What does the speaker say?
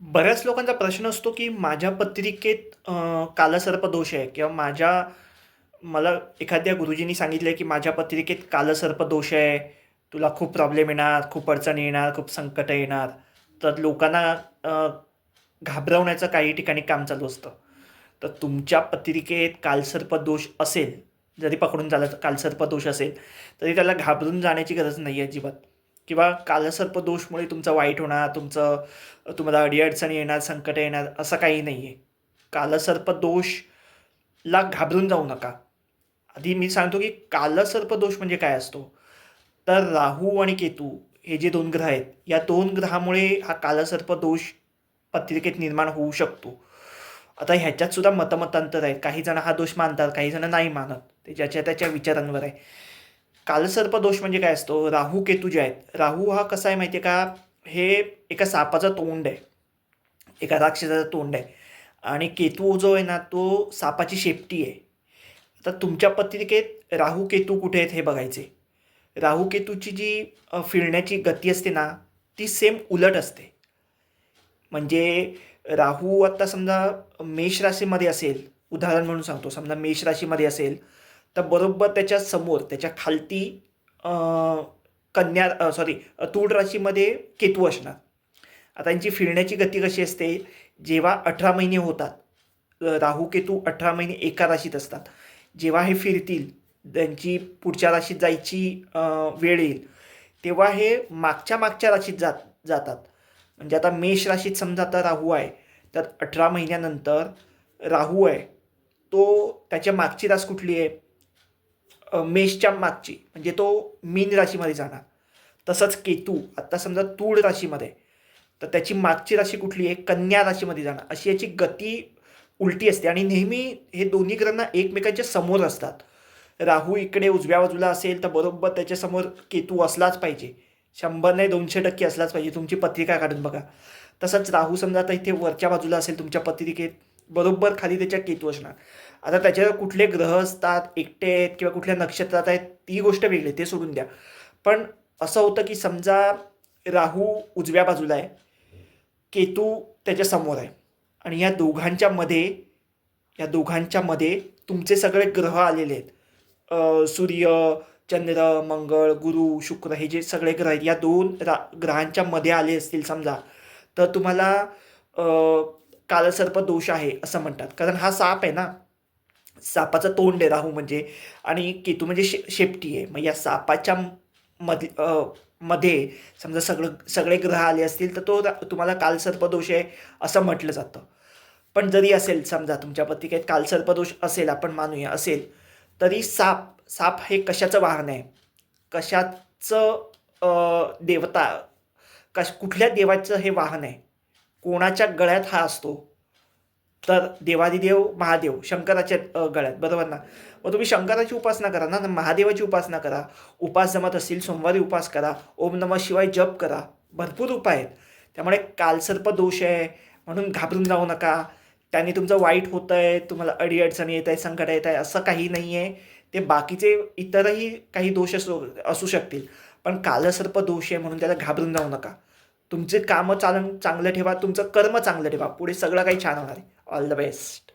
बऱ्याच लोकांचा प्रश्न असतो की माझ्या पत्रिकेत कालसर्प दोष आहे किंवा माझ्या मला एखाद्या गुरुजींनी सांगितलं की माझ्या पत्रिकेत कालसर्प दोष आहे तुला खूप प्रॉब्लेम येणार खूप अडचणी येणार खूप संकट येणार. तर लोकांना घाबरवण्याचं काही ठिकाणी काम चालू असतं. तर तुमच्या पत्रिकेत कालसर्प दोष असेल जरी पकडून झाला कालसर्प दोष असेल तरी त्याला घाबरून जाण्याची गरज नाही आहे अजिबात. किंवा कालसर्प दोषमुळे तुमचं वाईट होणार तुमचं तुम्हाला अडीअडचणी येणार संकट येणार असं काही नाही आहे कालसर्प दोषला घाबरून जाऊ नका. आधी मी सांगतो की कालसर्प दोष म्हणजे काय असतो? तर राहू आणि केतू हे जे दोन ग्रह आहेत या दोन ग्रहामुळे हा कालसर्प दोष पत्रिकेत निर्माण होऊ शकतो. आता ह्याच्यात सुद्धा मतमतांतर आहेत काही जण हा दोष मानतात काही जण नाही मानत. ते ज्याच्या त्याच्या विचारांवर आहे. कालसर्प दोष म्हणजे काय असतो? राहू केतू जे आहेत. राहू हा कसा आहे माहिती आहे का? हे एका सापाचं तोंड आहे. एका राक्षसाचं तोंड आहे. आणि केतू जो आहे ना तो सापाची शेपटी आहे. आता तुमच्या पत्रिकेत राहू केतू कुठे आहेत हे बघायचे. राहू केतूची जी फिरण्याची गती असते ना ती सेम उलट असते. म्हणजे राहू आत्ता समजा मेष राशीमध्ये असेल उदाहरण म्हणून सांगतो. समजा मेष राशीमध्ये असेल तर बरोबर त्याच्यासमोर त्याच्या खालती कन्या सॉरी तूळ राशीमध्ये केतू असणार. आता यांची फिरण्याची गती कशी असते? जेव्हा अठरा महिने होतात राहू केतू अठरा महिने एका राशीत असतात. जेव्हा हे फिरतील त्यांची पुढच्या राशीत जायची वेळ येईल. तेव्हा हे मागच्या मागच्या राशीत जात जातात. म्हणजे आता मेष राशीत समजा आता राहू आहे तर अठरा महिन्यानंतर राहू आहे तो त्याच्या मागची रास कुठली आहे? मेषच्या मागची म्हणजे तो मीन राशीमध्ये जाणार. तसंच केतू आत्ता समजा तूळ राशीमध्ये आहे, तर त्याची मागची राशी कुठली आहे? कन्या राशीमध्ये जाणार. अशी याची गती उलटी असते आणि नेहमी हे दोन्ही ग्रहांना एकमेकांच्या समोर असतात. राहू इकडे उजव्या बाजूला असेल तर बरोबर त्याच्यासमोर केतू असलाच पाहिजे. शंभर नाही दोनशे टक्के असलाच पाहिजे. तुमची पत्रिका काढून बघा. तसंच राहू समजा आता इथे वरच्या बाजूला असेल तुमच्या पत्रिकेत बरोबर खाली त्याच्या केतू असणार. आता त्याच्यावर कुठले ग्रह असतात एकटे आहेत किंवा कुठल्या नक्षत्रात आहेत ती गोष्ट वेगळी ते सोडून द्या. पण असं होतं की समजा राहू उजव्या बाजूला आहे केतू त्याच्यासमोर आहे. आणि या दोघांच्या मध्ये या दोघांच्या मध्ये तुमचे सगळे ग्रह आलेले आहेत. सूर्य चंद्र मंगळ गुरु शुक्र हे जे सगळे ग्रह आहेत या दोन रा ग्रहांच्या मध्ये आले असतील समजा तर तुम्हाला कालसर्प दोष आहे असं म्हणतात. कारण हा साप आहे ना सापाचं तोंड आहे राहू म्हणजे आणि केतू म्हणजे शे शेपटी आहे. मग या सापाच्या मध्ये मध्ये समजा सगळं सगळे ग्रह आले असतील तर तो तुम्हाला तुम्हाला कालसर्पदोष आहे असं म्हटलं जातं. पण जरी असेल समजा तुमच्या पत्रिकेत कालसर्पदोष असेल आपण मानूया असेल तरी साप साप हे कशाचं वाहन आहे? कशाचं देवता कश कुठल्या देवाचं हे वाहन आहे? कोणाच्या गळ्यात हा असतो? तर देवादिदेव महादेव शंकराच्या गळ्यात बरोबर ना? मग तुम्ही शंकराची उपासना करा ना महादेवाची उपासना करा. उपास जमत असतील सोमवारी उपास करा. ओम नमः शिवाय जप करा. भरपूर उपाय आहेत. त्यामुळे कालसर्प दोष आहे म्हणून घाबरून जाऊ नका. त्याने तुमचं वाईट होतं आहे तुम्हाला अडीअडचणी येत आहे संकट येत आहे असं काही नाही आहे. ते बाकीचे इतरही काही दोष असू असू शकतील. पण कालसर्प दोष आहे म्हणून त्याला घाबरून जाऊ नका. तुमचे कामं चालन चांगलं ठेवा तुमचं कर्म चांगलं ठेवा. पुढे सगळं काही छान होणार आहे. All the best